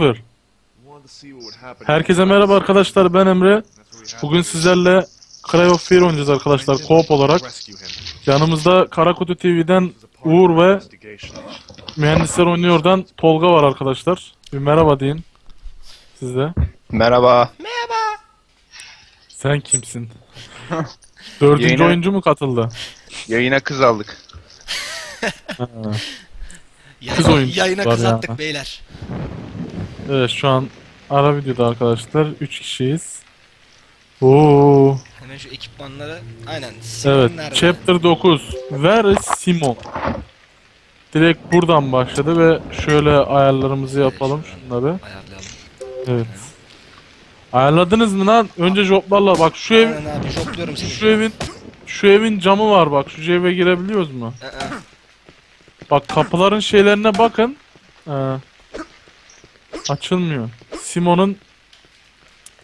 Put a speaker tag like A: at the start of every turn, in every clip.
A: Sıfır. Herkese merhaba arkadaşlar ben Emre. Bugün sizlerle Cry of Fear oynayacağız arkadaşlar co-op olarak. Yanımızda Karakutu TV'den Uğur ve Mühendisler Oynuyor'dan Tolga var arkadaşlar. Bir merhaba deyin. Size.
B: Merhaba.
A: Sen kimsin? Dördüncü
B: Yayına-
A: oyuncu mu katıldı?
B: Yayına kız aldık.
A: Kız oyuncusu
C: Yayına kız
A: ya.
C: attık beyler.
A: Evet şu an ara videoda arkadaşlar. 3 kişiyiz. Oo.
C: Hemen şu ekipmanları. Aynen. Simon
A: Evet,
C: nerede?
A: Chapter 9. Where is Simon? Direkt buradan başladı ve şöyle ayarlarımızı yapalım şunları.
C: Ayarlayalım.
A: Evet. Ayarladınız mı lan? Önce joblarla bak şu ev
C: Aynen abi jopluyorum seni.
A: şu evin şu evin camı var bak. Şu eve girebiliyoruz mu?
C: Aa,
A: Bak kapıların şeylerine bakın. Ee, açılmıyor. Simon'un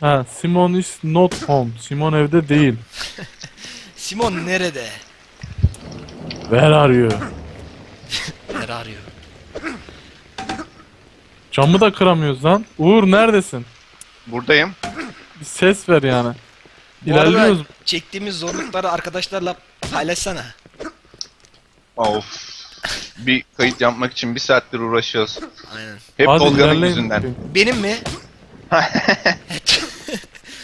A: Ha, Simon is not home. Simon evde değil.
C: Simon nerede?
A: Where are you?
C: Nerede arıyor?
A: Camı da kıramıyoruz lan. Uğur neredesin?
B: Buradayım.
A: Bir ses ver yani.
C: Bu arada
A: İlerliyoruz.
C: çektiğimiz zorlukları arkadaşlarla paylaşsana.
B: Of. Bir kayıt yapmak için bir saattir uğraşıyoruz.
C: Aynen.
B: Hep
A: Hadi
B: Tolga'nın
A: ilerleyin
B: yüzünden.
C: Benim mi?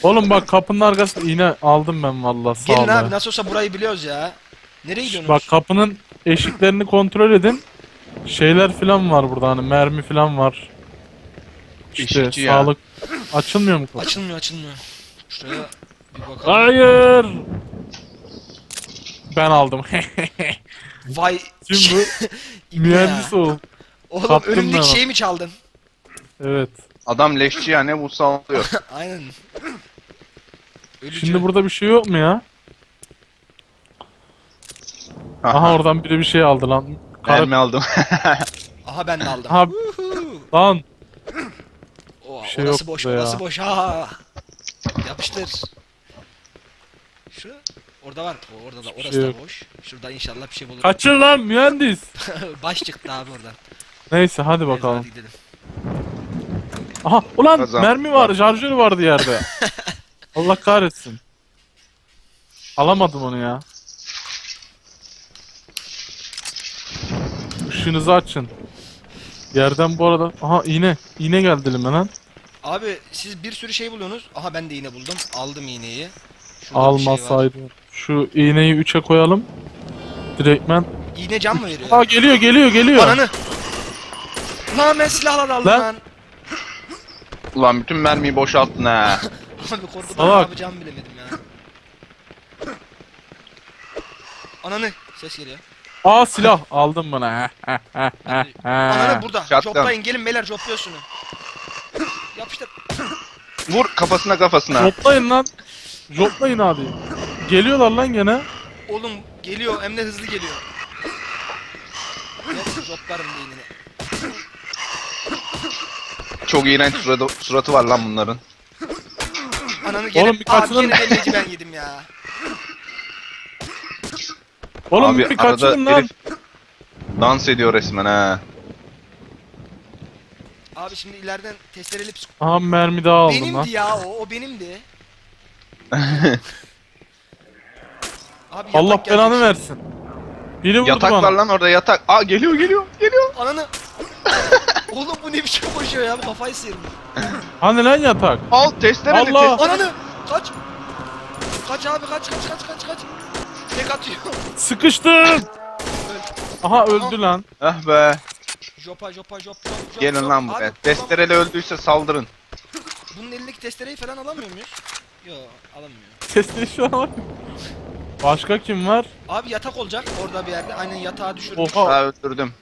A: Oğlum bak kapının arkasında iğne aldım ben vallahi sağ
C: Gelin
A: ol.
C: abi nasıl olsa burayı biliyoruz ya. Nereye gidiyorsunuz?
A: Bak kapının eşiklerini kontrol edin. Şeyler filan var burada hani mermi filan var. İşte
B: Eşikçi ya.
A: sağlık açılmıyor mu kapı?
C: Açılmıyor açılmıyor. Şuraya bir bakalım.
A: Hayır. Ben aldım.
C: Vay.
A: Şimdi bu mühendis
C: ya.
A: ol.
C: Oğlum
A: ben
C: önümdeki
A: onu.
C: şeyi mi çaldın?
A: Evet.
B: Adam leşçi ya ne bu sallıyor.
C: Aynen. Ölücü.
A: Şimdi burada bir şey yok mu ya? Aha oradan biri bir şey aldı lan. Kara...
B: Mermi aldım.
C: Aha ben de aldım. Huhu.
A: lan.
C: Oo,
A: Bir şey
C: orası boş,
A: burada
C: orası
A: ya.
C: boş. Ha. Yapıştır. Şu orada var. O orada da. Orası
A: şey
C: da
A: yok.
C: boş. Şurada inşallah bir şey bulur.
A: Kaçır lan mühendis.
C: Baş çıktı abi oradan.
A: Neyse hadi
C: Neyse,
A: bakalım.
C: hadi gidelim.
A: Aha ulan
B: Kazan.
A: mermi var, şarjörü vardı yerde. Allah kahretsin. Alamadım onu ya. Işığınızı açın. Yerden bu arada... Aha iğne. İğne geldi elime lan.
C: Abi siz bir sürü şey buluyorsunuz. Aha ben de iğne buldum. Aldım iğneyi. Şurada şey var.
A: Şu iğneyi 3'e koyalım. Direktmen.
C: İğne can mı veriyor?
A: Aa geliyor geliyor geliyor.
C: Ananı. Lan ben silahla aldım
A: Lan.
C: lan.
B: Ulan bütün mermiyi boşalttın ha.
C: Abi korkudan ne
A: Salak.
C: yapacağımı bilemedim ya. Ananı. Ses geliyor.
A: Aa silah aldım bana.
C: Ananı burada.
B: Shotgun.
C: Joplayın gelin beyler jopluyor şunu. Yapıştır.
B: Vur kafasına kafasına.
A: Joplayın lan. Joplayın abi. Geliyorlar lan gene.
C: Oğlum geliyor hem de hızlı geliyor. Joplarım beynini.
B: Çok iğrenç suratı, suratı var lan bunların.
C: Ananı gelin.
A: Oğlum bir
C: Abi
A: kaçının-
C: gene demeci ben yedim ya.
A: Oğlum
B: Abi
A: bir
B: arada
A: kaçırın lan.
B: herif dans ediyor resmen ha.
C: Abi şimdi ileriden testereli psik...
A: Aha mermi daha aldım lan.
C: Benimdi ya o, o benimdi. Abi
A: Allah
C: yatak
A: belanı
C: gelecek
A: versin. Biri vurdu
B: Yatak
A: bana.
B: var lan orada yatak. Aa geliyor geliyor geliyor.
C: şimdi. Ananı. Oğlum bu ne biçim koşuyor ya bu kafayı sıyırmış.
A: Hani lan yatak?
B: Al testereli
A: Allah!
B: testere.
C: Ananı. Kaç. Kaç abi kaç kaç kaç kaç kaç. Tek atıyor.
A: Sıkıştım. Aha öldü lan.
B: Ah be.
C: Jopa jopa jop jop jop.
B: Gelin
C: jop.
B: lan
C: Abi,
B: buraya.
C: bu-
B: Testereli öldüyse saldırın.
C: Bunun elindeki testereyi falan alamıyor muyuz? Yo alamıyor.
A: Sesleri şu an var. Başka kim var?
C: Abi yatak olacak orada bir yerde. Aynen yatağa düşürmüş.
A: Oha
B: Ha öldürdüm.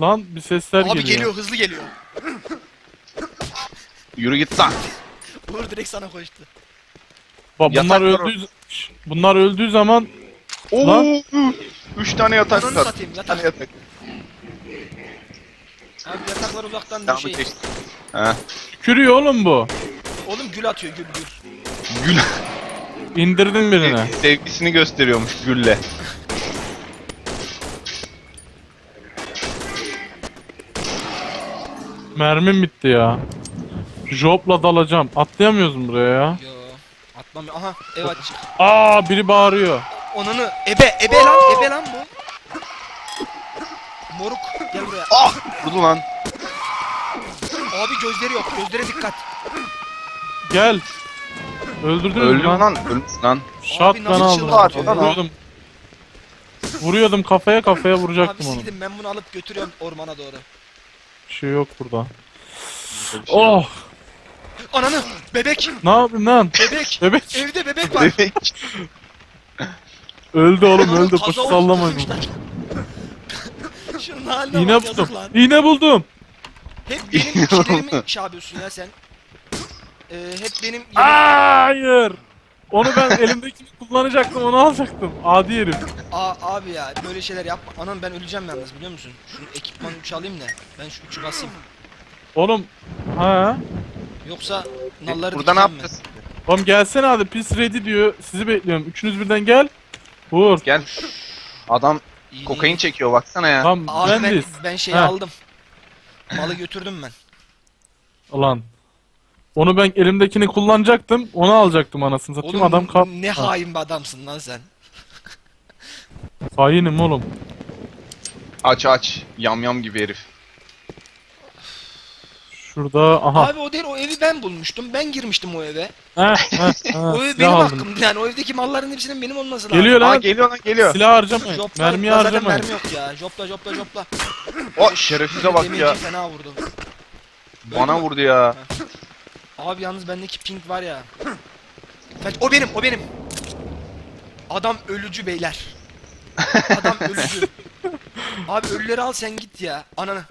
A: lan bir sesler
C: Abi
A: geliyor.
C: geliyor hızlı geliyor.
B: Yürü git lan.
C: Uğur direkt sana koştu.
A: Bak bunlar
B: Yatak var
A: öldüğü bunlar öldüğü zaman
B: Oo.
A: Lan.
B: Üç tane yatak
C: Ananı
B: var.
C: satayım,
B: Üç
C: yatak.
B: tane yatak.
C: Abi yataklar uzaktan bir
B: Tamam
C: şey.
B: geçti. Ha.
A: tükürüyor oğlum bu.
C: Oğlum gül atıyor gül gül.
B: Gül.
A: İndirdin birine.
B: Sevgisini gösteriyormuş gülle.
A: Mermim bitti ya. Jopla dalacağım. Atlayamıyoruz mu buraya ya?
C: Yo. Atlamıyor. Aha ev aç.
A: Aa biri bağırıyor.
C: Onunu ebe ebe lan ebe lan bu. Moruk gel buraya.
B: Ah! Vurdu lan.
C: Abi gözleri yok. Gözlere dikkat.
A: Gel. Öldürdünüz mü
B: Öldü mü
A: lan?
B: lan? Ölmüş lan.
A: Shotgun
C: nasıl
A: aldım. Vuruyordum. Vuruyordum kafaya kafaya
C: Abi
A: vuracaktım onu.
C: sildim ben bunu alıp götürüyorum ormana doğru.
A: Bir şey yok burada.
B: Bir şey yok.
A: Oh!
C: Ananı bebek
A: Ne yapayım lan?
C: bebek.
A: Bebek
C: Evde bebek var.
B: Bebek.
A: öldü oğlum
C: Ananı
A: öldü.
C: kaza
A: Boşu sallamayın.
C: tutmuşlar. Şunun haline
A: İğne
C: bak yazık
A: buldum.
C: lan.
A: İğne buldum.
C: Hep benim kişilerimi şey yapıyorsun ya sen. Ee, hep benim yemek-
A: Hayır. Onu ben elimdekini kullanacaktım onu alacaktım. Adi herif.
C: Aa, abi ya böyle şeyler yapma. Anam ben öleceğim yalnız biliyor musun? Şunu ekipman 3 alayım da ben şu 3'ü basayım.
A: Oğlum. Ha?
C: Yoksa nalları
B: Burada ne
C: dikeceğim ben.
B: yapacağız?
A: Oğlum gelsene hadi pis ready diyor. Sizi bekliyorum. Üçünüz birden gel. Vur.
B: Gel. Adam
C: İyi
B: kokain
C: değil.
B: çekiyor baksana ya.
A: Tamam
C: Abi ben, ben şeyi
A: Heh.
C: aldım. Malı götürdüm ben.
A: Ulan. Onu ben elimdekini kullanacaktım. Onu alacaktım anasını satayım.
C: Oğlum
A: Adam kap.
C: ne
A: Ha,
C: hain bir adamsın lan sen.
A: Hainim oğlum.
B: Aç aç. Yam yam gibi herif.
A: Şurada aha.
C: Abi o değil o evi ben bulmuştum. Ben girmiştim o eve. O ev
A: Silah
C: benim
A: aldım.
C: hakkımdı yani. O evdeki malların hepsinin benim olması lazım.
A: Geliyor
B: Aa
A: lan.
B: geliyor lan geliyor.
A: Silah harcamayın.
C: Jopla,
A: Mermiyi
C: zaten
A: harcamayın.
C: mermi yok ya. Jopla jopla jopla.
B: O şerefsize bak
C: Demirci
B: ya.
C: fena vurdu.
B: Bana vurdu ya.
C: Abi yalnız bendeki pink var ya. O benim o benim. Adam ölücü beyler. Adam ölücü. abi ölüleri al sen git ya. Ananı.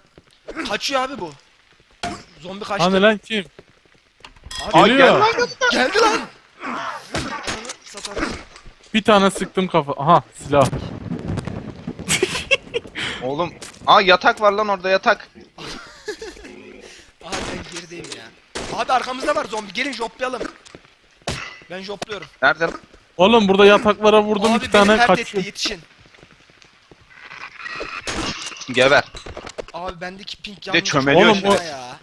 C: Kaçıyor abi bu. Zombi kaçtı.
A: Hani lan kim?
C: Abi,
B: Ay
A: Geliyor.
B: gel lan.
C: geldi lan. Satarım.
A: Bir tane sıktım kafa. Aha silah.
B: Oğlum. Aa yatak var lan orada yatak.
C: Abi ben gerideyim ya. Abi arkamızda var zombi. Gelin joplayalım. Ben jopluyorum.
B: Nerede lan?
A: Oğlum burada yataklara vurdum
C: abi
A: iki
C: beni
A: tane
C: pert etti
A: kaçıyor.
C: yetişin.
B: Geber.
C: Abi bendeki pink
B: de
C: yalnız
B: çömeliyor
C: çok
A: şimdi.
C: ya.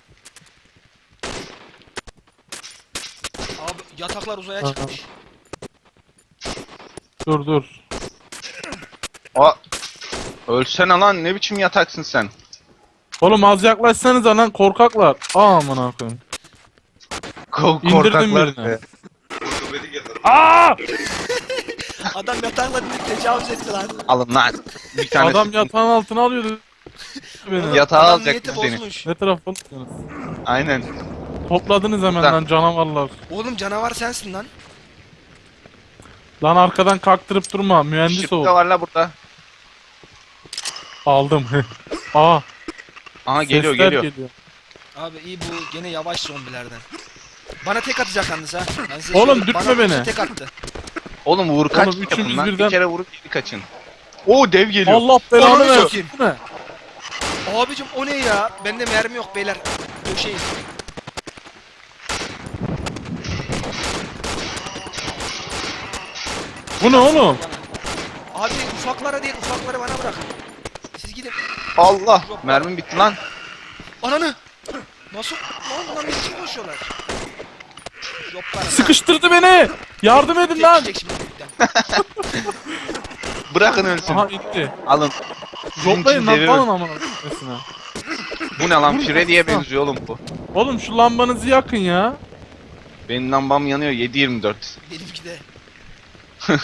C: Abi yataklar uzaya
A: Aha.
C: çıkmış.
A: Dur dur.
B: Aa. Ölsene lan ne biçim yataksın sen?
A: Oğlum az yaklaşsanıza lan korkaklar. Aman koyayım.
B: Ko
A: İndirdim
B: korkaklar.
A: birini.
B: be.
A: Aa!
C: Adam yatakla tecavüz etti lan.
B: Alın lan. Bir tane
A: Adam yatağın altına alıyordu. Beni.
B: Yatağı
C: Adam
B: alacak
C: niyeti
B: seni.
C: bozmuş.
A: Ne tarafa alıyorsunuz?
B: Aynen.
A: Topladınız hemen
B: Buradan.
A: lan canavarlar.
C: Oğlum canavar sensin lan.
A: Lan arkadan kalktırıp durma. Mühendis
B: Şıkkı
A: ol.
B: var la burada.
A: Aldım. Aa.
B: Aha geliyor
A: sesler
B: geliyor.
C: Abi iyi bu gene yavaş zombilerden. Bana tek atacak yalnız ha. Ben size
A: Oğlum,
C: söyleyeyim.
A: dürtme
C: Bana
A: beni.
C: tek attı.
B: Oğlum vur kaç
A: Oğlum, üçümüz
B: yapın lan.
A: birden-
B: Bir kere vurup geri kaçın. Oo dev geliyor.
A: Allah belanı
C: Ananı
A: versin.
C: satayım.
A: Bu ne?
C: Abicim o ne ya? Bende mermi yok beyler. Döşeyin.
A: Bu ne oğlum?
C: Abi ufaklara değil ufakları bana bırak. Siz gidin.
B: Allah. Mermim bitti lan.
C: Ananı! Nasıl? Lan bunlar ne için koşuyorlar?
A: Sıkıştırdı beni. Yardım edin lan.
B: Bırakın ölsün.
A: Aha gitti.
B: Alın.
A: Joplayın lan falan amına.
B: Bu ne lan? Freddy'ye benziyor oğlum bu.
A: Oğlum şu lambanızı yakın ya.
B: Benim lambam yanıyor 7.24.
C: Benimki de.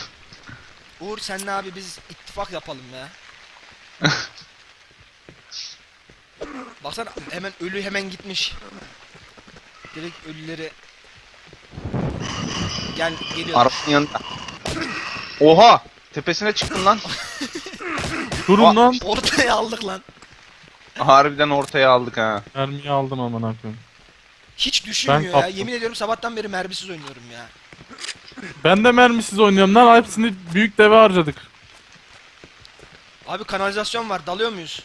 C: Uğur senle abi biz ittifak yapalım ya. Baksana hemen ölü hemen gitmiş. Direkt ölüleri Gel geliyor.
B: Arabanın yanında. Oha! Tepesine çıktın lan.
A: Durun lan.
C: Ortaya aldık lan.
B: Harbiden ortaya aldık ha.
A: Mermiyi aldım amına koyayım.
C: Hiç düşünmüyor ya.
A: kaptım.
C: Yemin ediyorum sabahtan beri mermisiz oynuyorum ya.
A: Ben de mermisiz oynuyorum lan. Hepsini büyük deve harcadık.
C: Abi kanalizasyon var. Dalıyor muyuz?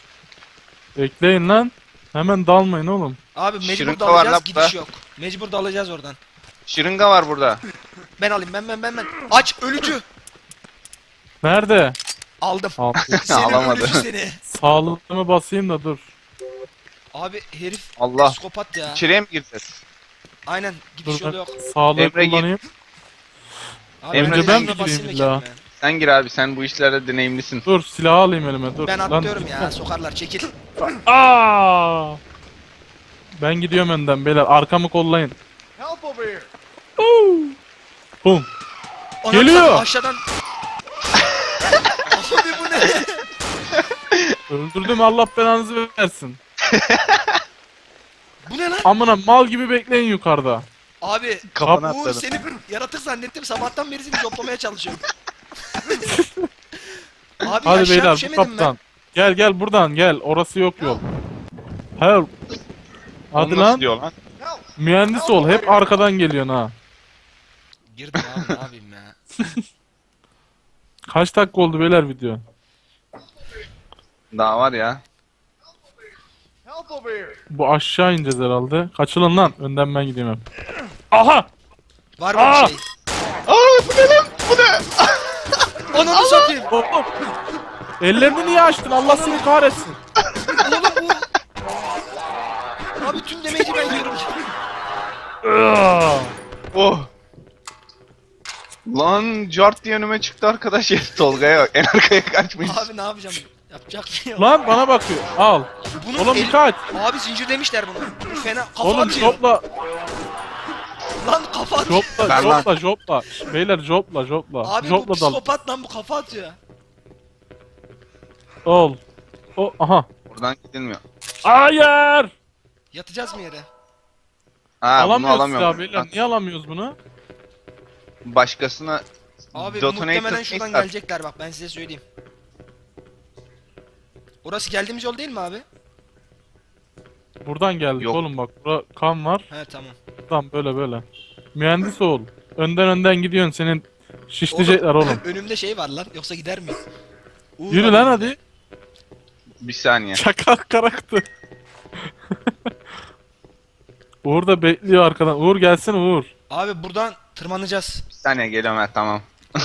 A: Bekleyin lan. Hemen dalmayın oğlum.
C: Abi mecbur
B: Şırınga var
C: dalacağız.
B: lan
C: Gidiş
B: burada.
C: yok. Mecbur dalacağız oradan.
B: Şırınga var burada.
C: Ben alayım. Ben ben ben ben. Aç ölücü.
A: Nerede?
C: Aldım.
A: Al.
C: Seni
B: Alamadı.
C: ölücü seni.
A: Sağlığımı basayım da dur.
C: Abi herif
B: Allah.
C: psikopat ya.
B: İçeriye mi gireceğiz?
C: Aynen gidiş
A: Dur
C: yolu yok.
A: sağlığı
B: Emre gir.
A: kullanayım.
C: Abi
B: Emre, ben
A: mi gireyim illa?
B: Sen gir abi sen bu işlerde deneyimlisin.
A: Dur silahı alayım elime dur.
C: Ben
A: Lan
C: atlıyorum ya sokarlar çekil.
A: Aa! Ben gidiyorum önden beyler arkamı kollayın. Oo! Bum. Geliyor.
C: bak, Aşağıdan. Abi bu ne?
A: Öldürdüm Allah belanızı versin.
C: Bu ne lan?
A: Amına mal gibi bekleyin yukarıda.
C: Abi
B: Kafana
C: Uğur
B: atladım.
C: seni yaratık zannettim sabahtan beri seni joplamaya çalışıyorum. Abi
A: Hadi
C: aşağı
A: beyler bu
C: düşemedim ben.
A: kaptan. Gel gel buradan gel. Orası yok yol. Hayır. Hadi
B: Onu nasıl
A: lan.
B: diyor lan?
A: Mühendis ol. Hep arkadan geliyorsun ha.
C: Girdim abi ne yapayım ya.
A: Kaç dakika oldu beyler video?
B: Daha var ya.
A: Bu aşağı ineceğiz herhalde. Kaçılın lan. Önden ben gideyim hep. Aha!
C: Var mı
A: Aa!
C: bir şey?
B: Aa bu ne lan? Bu ne?
C: Ananı satayım.
A: Oğlum! Ellerini niye açtın? Allah seni kahretsin.
C: Oğlum bu. Abi tüm demeyi ben yiyorum.
B: Oh. Lan cart diye önüme çıktı arkadaş ya. Tolga'ya bak en arkaya kaçmış.
C: Abi ne yapacağım? Yapacak bir şey yok.
A: Lan bana bakıyor. Al.
C: Bunun
A: Oğlum
C: eli-
A: bir kaç.
C: Abi zincir demişler bunu. Bu fena kafa
A: Oğlum
C: atıyor.
A: jopla.
C: Lan kafa atıyor.
A: Jopla,
B: Ben lan.
A: jopla, jopla. Beyler jopla, jopla.
C: Abi bu
A: jopla dal.
C: psikopat lan bu kafa atıyor.
A: Ol. O, aha.
B: Buradan gidilmiyor.
A: Hayır!
C: Yatacağız mı yere?
B: Ha bunu
A: alamıyoruz
B: alamıyorum.
A: ya beyler. Niye alamıyoruz bunu?
B: Başkasına
C: Abi
B: Detonator
C: muhtemelen şuradan gelecekler bak ben size söyleyeyim. Orası geldiğimiz yol değil mi abi?
A: Buradan geldik
B: Yok.
A: oğlum bak. Bura kan var.
C: He tamam.
A: Buradan böyle böyle. Mühendis ol. Önden önden gidiyorsun. Senin şişleyecekler oğlum.
C: Önümde şey var lan yoksa gider? Uğur
A: Yürü lan hadi.
B: bir saniye.
A: Çakal karaktı. Uğur da bekliyor arkadan. Uğur gelsin Uğur.
C: Abi buradan tırmanacağız.
B: Bir saniye geliyorum ha tamam.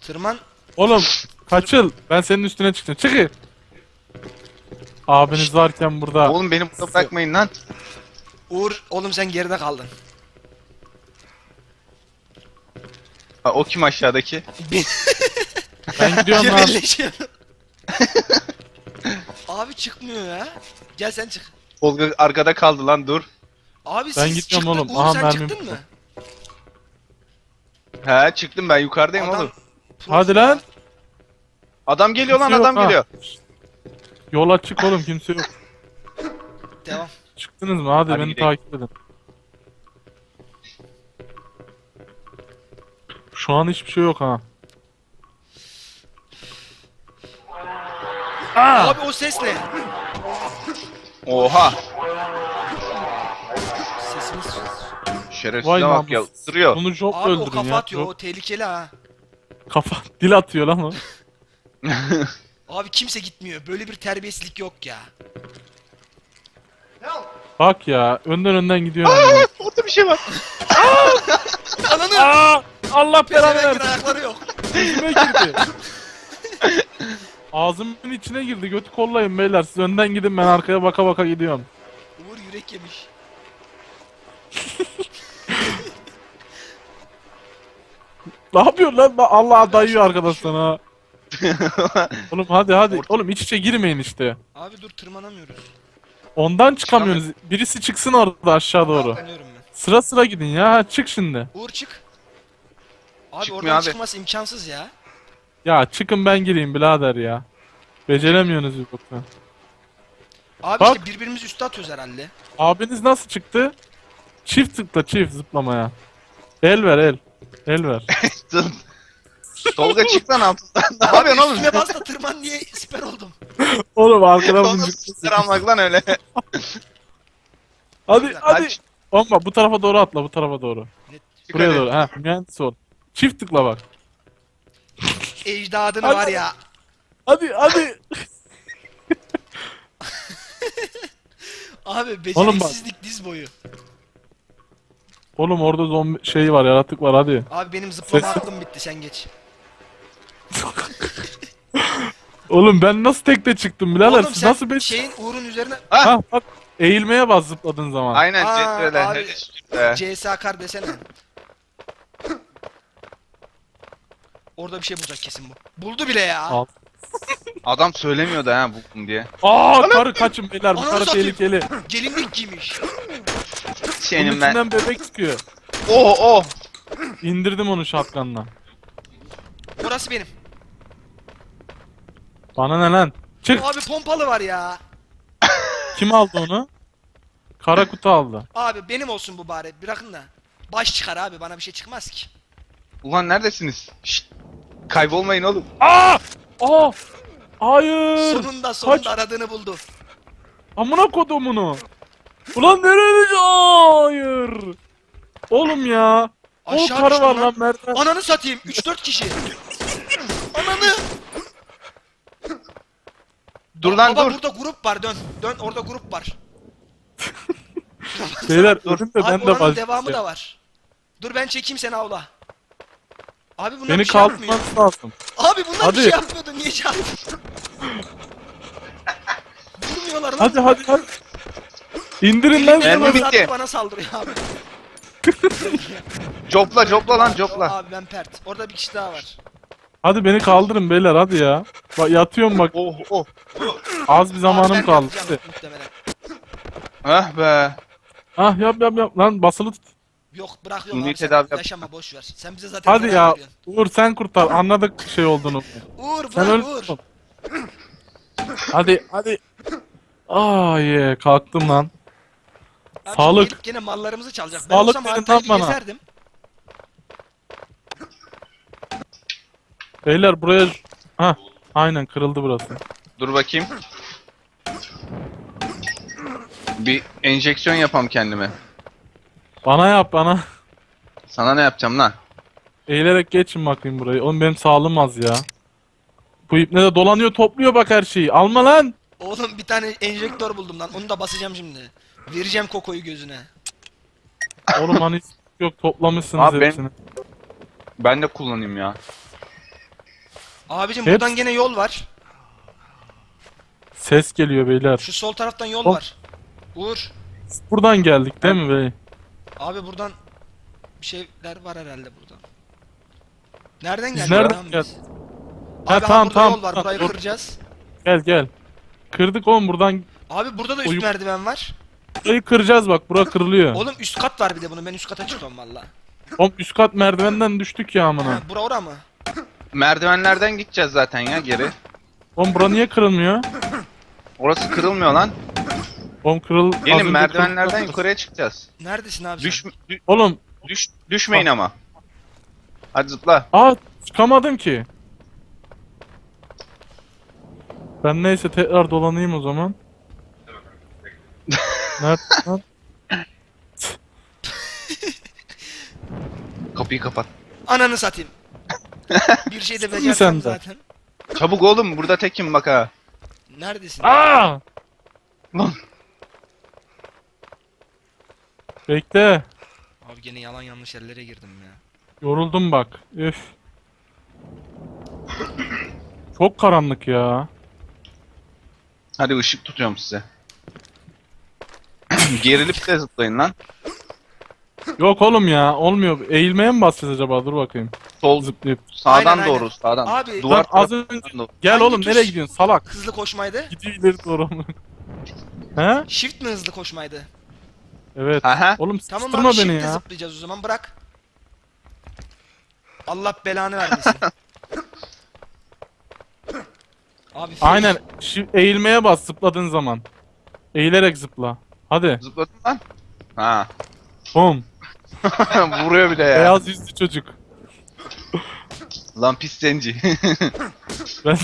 C: Tırman.
A: Oğlum kaçıl. Ben senin üstüne çıktım. Çıkın. Abiniz varken burada.
B: Oğlum beni burada bırakmayın lan.
C: Uğur oğlum sen geride kaldın.
B: Ha, o kim aşağıdaki?
A: Ben gidiyorum lan.
C: Abi çıkmıyor ya. Gel sen çık.
B: Tolga arkada kaldı lan dur.
C: Abi
A: Ben
C: siz
A: gidiyorum
C: çıktın.
A: oğlum.
C: Uğur
A: Aha,
C: sen
A: mermim
C: çıktın mı?
B: He çıktım ben yukarıdayım
C: Adam-
B: oğlum.
A: Hadi lan.
B: Adam geliyor lan
A: Kimse yok
B: adam
A: ha.
B: geliyor.
A: Yol açık oğlum kimse yok.
C: Devam.
A: Çıktınız mı? Hadi,
B: Hadi
A: beni
B: gidelim.
A: takip edin. Şu an hiçbir şey yok ha. Aa!
C: Abi o ses ne?
B: Oha. Şerefsize
A: Vay
B: bak ya ısırıyor.
A: Bunu job
C: Abi o
A: öldürün
C: kafa
A: ya.
C: atıyor.
A: Job-
C: O tehlikeli ha.
A: Kafa dil atıyor lan o.
C: Abi kimse gitmiyor. Böyle bir terbiyesizlik yok ya.
A: Bak ya önden önden gidiyor.
B: Orada bir şey var.
C: Ananı
A: Aa! Allah belanı
C: pezevenkin
A: versin.
C: ayakları yok.
A: Gözüme girdi. Ağzımın içine girdi. Götü kollayın beyler. Siz önden gidin ben arkaya baka baka gidiyorum.
C: Uğur yürek yemiş.
A: Ne yapıyorsun lan? Allah dayıyor arkadan sana. Oğlum hadi hadi. Oğlum iç içe girmeyin işte.
C: Abi dur tırmanamıyoruz.
A: Ondan çıkamıyorsunuz. Birisi çıksın orada aşağı doğru.
C: Ben.
A: Sıra sıra gidin ya. Ha, Çık şimdi.
C: Uğur çık. Abi
B: Çıkmıyor
C: oradan
B: abi.
C: çıkması imkansız ya.
A: Ya çıkın ben gireyim birader ya. Beceremiyorsunuz yoksa.
C: Abi
A: Bak.
C: işte birbirimizi üste atıyoruz herhalde.
A: Abiniz nasıl çıktı? Çift tıkla çift zıplamaya. El ver el. El ver.
B: Tolga çık lan altından. ne
C: Abi
B: yapıyorsun oğlum?
C: üstüme bas da tırman diye siper oldum.
A: Oğlum arkadan mıncık.
B: siktir almak lan öyle.
A: Hadi hadi.
B: Aç.
A: Olma bu tarafa doğru atla bu tarafa doğru.
B: Çık
A: Buraya
B: hadi.
A: doğru. Ha mühendis ol. Çift tıkla bak.
C: Ecdadını
A: Hadi.
C: var ya.
A: Hadi hadi.
C: Abi beceriksizlik diz boyu.
A: Oğlum orada zombi şey var yaratık var hadi.
C: Abi benim zıplama
A: Ses-
C: hakkım bitti sen geç.
A: Oğlum ben nasıl tekte çıktım birader?
C: Oğlum
A: Siz
C: sen
A: nasıl beş...
C: şeyin Uğur'un üzerine
B: Ah!
A: Ha bak eğilmeye bas zıpladığın zaman.
B: Aynen
C: Aa,
B: cetvele.
C: abi.
B: Ee,
C: CS akar desene. Orada bir şey bulacak kesin bu. Buldu bile ya.
A: Al.
B: Adam söylemiyordu ha buldum diye.
A: Aa karı kaçın beyler bu
C: Ananı
A: karı
C: satayım.
A: tehlikeli.
C: Gelinlik giymiş.
A: Bunun
B: Senin ben.
A: içinden bebek çıkıyor.
B: Oh oh.
A: İndirdim onu şatkanla.
C: Orası benim.
A: Bana ne lan? Çık.
C: Abi pompalı var ya.
A: Kim aldı onu? Kara kutu aldı.
C: Abi benim olsun bu bari. Bırakın da. Baş çıkar abi bana bir şey çıkmaz ki.
B: Ulan neredesiniz? Şşt. Kaybolmayın oğlum.
A: Aa! Aa! Hayır!
C: Sonunda sonunda
A: Kaç.
C: aradığını buldu.
A: Amına kodumunu. Ulan nereye Hayır. Oğlum ya. O
C: Aşağı
A: karı var
C: lan.
A: lan Mert'e.
C: Ananı satayım 3-4 kişi. Ananı.
B: Dur lan
C: Baba
B: dur.
C: burada grup var dön. Dön orada grup var.
A: Beyler ölüm de
C: Abi
A: ben de
C: oranın
A: var.
C: devamı da var. Dur ben çekeyim seni avla. Abi bunlar
A: Beni
C: bir şey yapmıyor.
A: kaldırmanız lazım.
C: Abi bunlar
A: Hadi.
C: bir şey yapmıyordu. Niye çağırdın? Vurmuyorlar lan.
A: Hadi hadi hadi. İndirin lan
C: Elini
B: Mermi
A: şunu.
B: bitti.
C: bana saldırıyor abi.
B: Copla copla lan copla.
C: Abi ben pert. Orada bir kişi daha var.
A: Hadi beni kaldırın beyler hadi ya. Bak yatıyorum bak.
B: Oh oh.
A: Az bir zamanım
C: ben
A: kaldı.
C: yapacağım
A: Hadi.
C: Muhtemelen.
B: Ah be.
A: Ah yap yap yap lan basılı tut.
C: Yok bırak yok
B: Suni
C: abi sen
B: tedavi yap.
C: yaşama boş ver. Sen bize zaten
A: Hadi
C: zarar
A: ya.
C: veriyorsun.
A: Uğur sen kurtar. Anladık şey olduğunu.
C: Uğur
A: Sen
C: bırak
A: öl.
C: Uğur.
A: Hadi hadi. Aa ye kalktım lan.
C: Abi
A: Sağlık.
C: gelip Gene mallarımızı çalacak. Ben
A: Sağlık
C: olsam
A: verin
C: haritayı
A: lan bana.
C: gezerdim.
A: Beyler buraya... Ha aynen kırıldı burası.
B: Dur bakayım. Bir enjeksiyon yapam kendime.
A: Bana yap bana.
B: Sana ne yapacağım lan?
A: Eğilerek geçin bakayım burayı. Oğlum benim sağlığım az ya. Bu ipne de dolanıyor topluyor bak her şeyi. Alma lan.
C: Oğlum bir tane enjektör buldum lan. Onu da basacağım şimdi. Vereceğim kokoyu gözüne.
A: Oğlum hani hiç yok toplamışsınız
B: Abi ben-
A: hepsini.
B: Ben de kullanayım ya.
C: Abicim
A: Hep-
C: buradan gene yol var.
A: Ses geliyor beyler.
C: Şu sol taraftan yol
A: Hop.
C: var. Uğur.
A: Buradan geldik değil mi bey?
C: Abi buradan bir şeyler var herhalde buradan. Nereden
A: Biz
C: geldik?
A: nereden
C: lan biz?
A: geldik?
C: Abi
A: Ha,
C: ha,
A: tamam,
C: burada
A: tamam,
C: yol var.
A: tamam,
C: Burayı
A: dur.
C: kıracağız.
A: Gel gel. Kırdık oğlum buradan.
C: Abi burada da üst
A: Uyum-
C: merdiven var.
A: Burayı kıracağız bak bura kırılıyor.
C: Oğlum üst kat var bir de bunun. Ben üst kata çıkıyorum valla.
A: Oğlum üst kat merdivenden düştük ya amına.
C: Bura ora mı?
B: Merdivenlerden gideceğiz zaten ya geri.
A: Oğlum bura niye kırılmıyor?
B: Orası kırılmıyor lan.
A: Oğlum kırıl... az
B: Gelin merdivenlerden yukarıya çıkacağız.
C: Neredesin abi
B: Düş,
C: sen?
B: dü-
A: Oğlum
B: düş, düşmeyin ama. Hadi zıpla.
A: aa çıkamadım ki. Ben neyse tekrar dolanayım o zaman. Nerede lan?
B: Kapıyı kapat.
C: Ananı satayım. bir şey de
A: Sıkın
C: becersem
A: sen de.
C: zaten.
B: Çabuk oğlum burada tekim bak ha.
C: Neredesin?
A: Aa!
B: Lan.
A: Bekle.
C: Abi gene yalan yanlış yerlere girdim ya.
A: Yoruldum bak. Üf. Çok karanlık ya.
B: Hadi ışık tutuyorum size. Gerilip de zıplayın lan.
A: Yok oğlum ya. Olmuyor. Eğilmeye mi basacağız acaba? Dur bakayım.
B: Sol
A: Zıplayıp.
B: sağdan
C: Aynen,
B: doğru
C: aynen.
B: sağdan.
C: Abi-
B: Duvar
A: Lan az
B: tarafından
A: önce-
B: doğru.
A: Gel
C: Hangi
A: oğlum
C: tuş?
A: nereye gidiyorsun salak?
C: Hızlı koşmaydı.
A: Gidiyor ileri doğru? He?
C: Shift mi hızlı koşmaydı?
A: Evet.
B: Aha.
A: Oğlum
C: Tamam abi
A: beni
C: shift'le
A: ya.
C: zıplayacağız o zaman bırak. Allah belanı vermesin. abi.
A: Aynen. Şi- eğilmeye bas zıpladığın zaman. Eğilerek zıpla. Hadi.
B: Zıpladın lan. Ha.
A: Bum.
B: Vuruyor bir de ya.
A: Beyaz yüzlü çocuk.
B: Lan pis zenci.
A: Ben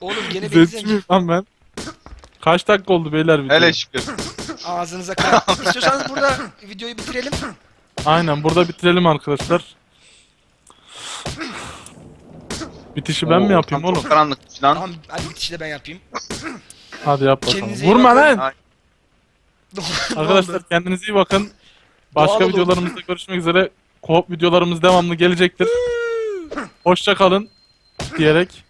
C: Oğlum gene
A: Zenci
C: zenci.
A: miyim lan ben? Kaç dakika oldu beyler video?
B: Hele şükür.
C: Ağzınıza kırar. İstiyorsanız burada videoyu bitirelim.
A: Aynen burada bitirelim arkadaşlar. Bitişi ben mi yapayım oğlum?
B: Çok karanlıkmış lan.
C: Tamam hadi bitişi de ben yapayım.
A: Hadi yap bakalım.
C: Kendinize iyi
A: Vurma
C: bakın.
A: lan!
B: Ay,
C: Ne
A: Arkadaşlar kendinize iyi bakın. Başka
C: Doğal olun.
A: videolarımızda görüşmek üzere. Co-op videolarımız devamlı gelecektir. Hoşça kalın diyerek